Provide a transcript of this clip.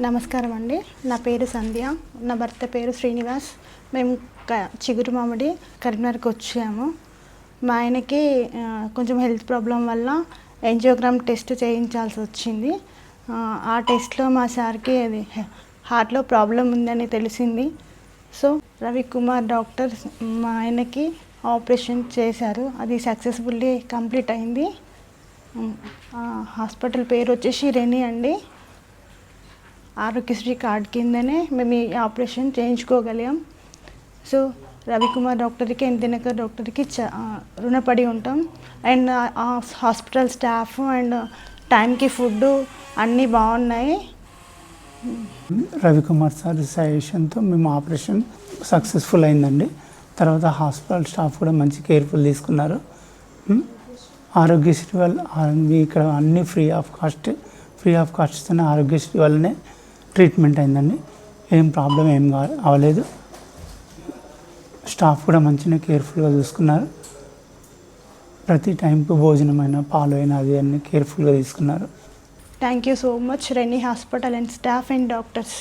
నమస్కారం అండి నా పేరు సంధ్య. నా భర్త పేరు శ్రీనివాస్. మేము క- చిగురు మామిడి కరీంనగర్కి వచ్చాము. మా ఆయనకి కొంచెం హెల్త్ ప్రాబ్లం వల్ల ఎంజియోగ్రామ్ టెస్ట్ చేయించాల్సి వచ్చింది. ఆ, టెస్ట్లో మా సార్కి అది హార్ట్లో ప్రాబ్లం ఉందని తెలిసింది. సో రవికుమార్ డాక్టర్ మా ఆయనకి ఆపరేషన్ చేశారు. అది సక్సెస్ఫుల్లీ కంప్లీట్ అయింది. హాస్పిటల్ పేరు వచ్చేసి రెనీ అండి. ఆరోగ్యశ్రీ కార్డ్ కిందనే మేము ఈ ఆపరేషన్ చేయించుకోగలిగాం. సో రవికుమార్ డాక్టర్కి ఎన్ దినకర్ డాక్టర్కి రుణపడి ఉంటాం. అండ్ హాస్పిటల్ స్టాఫ్ అండ్ టైంకి ఫుడ్ అన్నీ బాగున్నాయి. రవికుమార్ సార్ సజెషన్తో మేము ఆపరేషన్ సక్సెస్ఫుల్ అయిందండి. తర్వాత హాస్పిటల్ స్టాఫ్ కూడా మంచి కేర్ఫుల్ తీసుకున్నారు. ఆరోగ్యశ్రీ వల్ల మీ ఇక్కడ అన్నీ free of cost free of కాస్ట్తోనే Aarogyasri వల్లనే ట్రీట్మెంట్ అయిందండి. ఏం ప్రాబ్లం ఏం అవ్వలేదు స్టాఫ్ కూడా మంచిగా కేర్ఫుల్గా చూసుకున్నారు. ప్రతి టైంకు భోజనమైన పాలు అయినా అది అన్నీ కేర్ఫుల్గా తీసుకున్నారు. Thank you so much Renee hospital and staff and doctors